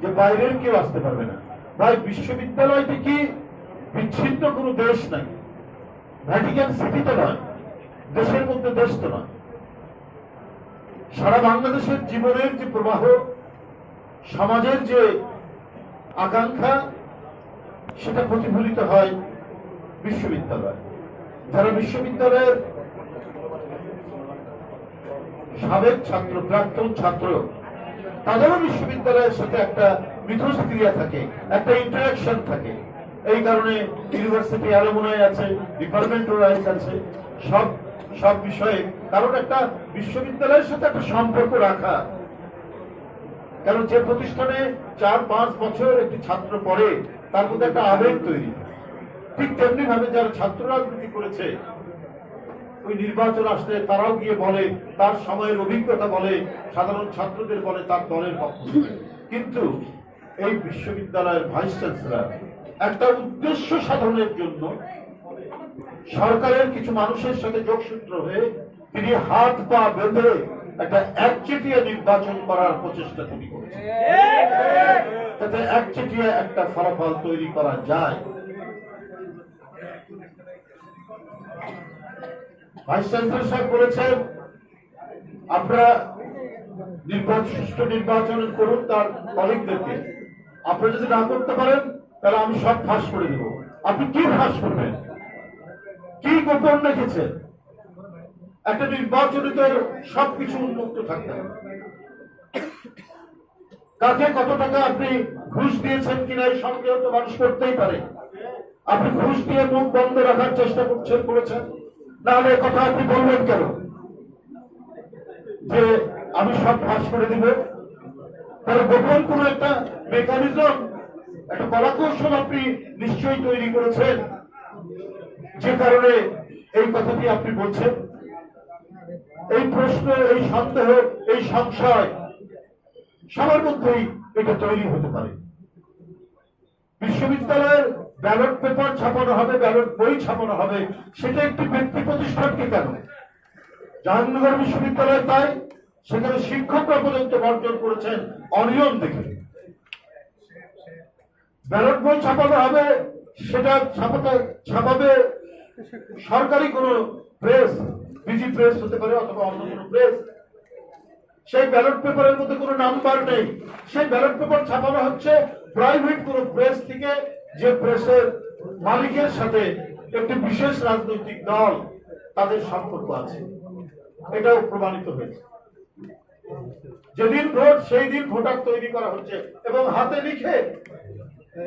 যে বাইরের কেউ আসতে পারবে না। ভাই, বিশ্ববিদ্যালয়টি কি বিচ্ছিন্ন কোনো দেশ নাই? ভ্যাটিকান সিটি তো নয়, দেশের মধ্যে দেশ তো নয়। সারা বাংলাদেশের জীবনের যে প্রবাহ, সমাজের যে আকাঙ্ক্ষা, সেটা প্রতিফলিত হয় বিশ্ববিদ্যালয়। যারা বিশ্ববিদ্যালয়ের সাবেক ছাত্র, প্রাক্তন ছাত্র তাদেরও বিশ্ববিদ্যালয়ের সাথে একটা মিথস্ক্রিয়া থাকে, একটা ইন্টারাকশন থাকে। এই কারণে ইউনিভার্সিটি অ্যালুমনাই আছে ডিপার্টমেন্ট রাইটস আছে। সব সব বিষয়ে কারণ একটা বিশ্ববিদ্যালয়ের সাথে একটা সম্পর্ক রাখা। কারণ যে প্রতিষ্ঠানে চার, পাঁচ বছর একটি ছাত্র পড়ে, তার মধ্যে একটা আবেগ তৈরি। ঠিক তেমনি ভাবে যারা ছাত্র রাজনীতি করেছে ওই নির্বাচন আসলে তারাও গিয়ে বলে, তার সময়ের অভিজ্ঞতা বলে, সাধারণ ছাত্রদের বলে, তার দলের পক্ষ কিন্তু এই বিশ্ববিদ্যালয়ের ভাইস চ্যান্সেলর একটা উদ্দেশ্য সাধনের জন্য সরকারের কিছু মানুষের সাথে যোগসূত্র হয়ে তিনি হাত পা বেঁধে একটা একচেটিয়া নির্বাচন করার প্রচেষ্টা তিনি করেছেন। একচেটিয়া একটা ফলাফল তৈরি করা যায়। আমি সব ফাঁস করে আপনি কি ফাঁস করবেন? কি গোপন একটা নির্বাচনে তো সবকিছু উন্মুক্ত থাকতে হবে কাকে কত টাকা আপনি ঘুষ দিয়েছেন কিনা এই সন্দেহ তো মানুষ করতেই পারে। আপনি ঘুষ দিয়ে মুখ বন্ধ রাখার চেষ্টা করছেন করেছেন নাহলে কথা আপনি বলবেন কেন? যে আমি সব ফাঁস করে দিব। তাহলে গোপন কোন একটা মেকানিজম একটা কলাকৌশল আপনি নিশ্চয়ই তৈরি করেছেন, যে কারণে এই কথাটি আপনি বলছেন। এই প্রশ্ন, এই সন্দেহ, এই সংশয় সবার মধ্যেই এটা তৈরি হতে পারে। বিশ্ববিদ্যালয়ের ব্যালট পেপার ছাপানো হবে, ব্যালট বই ছাপানো হবে, সেটা একটি ব্যক্তি প্রতিষ্ঠানকে কেন? জাহাঙ্গীরনগর বিশ্ববিদ্যালয় তাই সেখানে শিক্ষকরা পর্যন্ত বর্জন করেছেন অনিয়ম দেখে। ব্যালট বই ছাপানো হবে, সেটা ছাপাতে, ছাপাবে সরকারি কোন প্রেস, বিজি প্রেস হতে পারে অথবা অন্য কোনো প্রেস। সেই ব্যালট পেপারের মধ্যে কোনো নাম্বার নেই। সেই ব্যালট পেপার ছাপানো হচ্ছে, প্রাইভেট কোনো প্রেস থেকে যে প্রেসের মালিকের সাথে একটি বিশেষ রাজনৈতিক দল তাদের সম্পর্ক আছে। এটাও প্রমাণিত হয়েছে। যেদিন ভোট, সেই দিন ভোটার তৈরি করা হচ্ছে এবং হাতে লিখে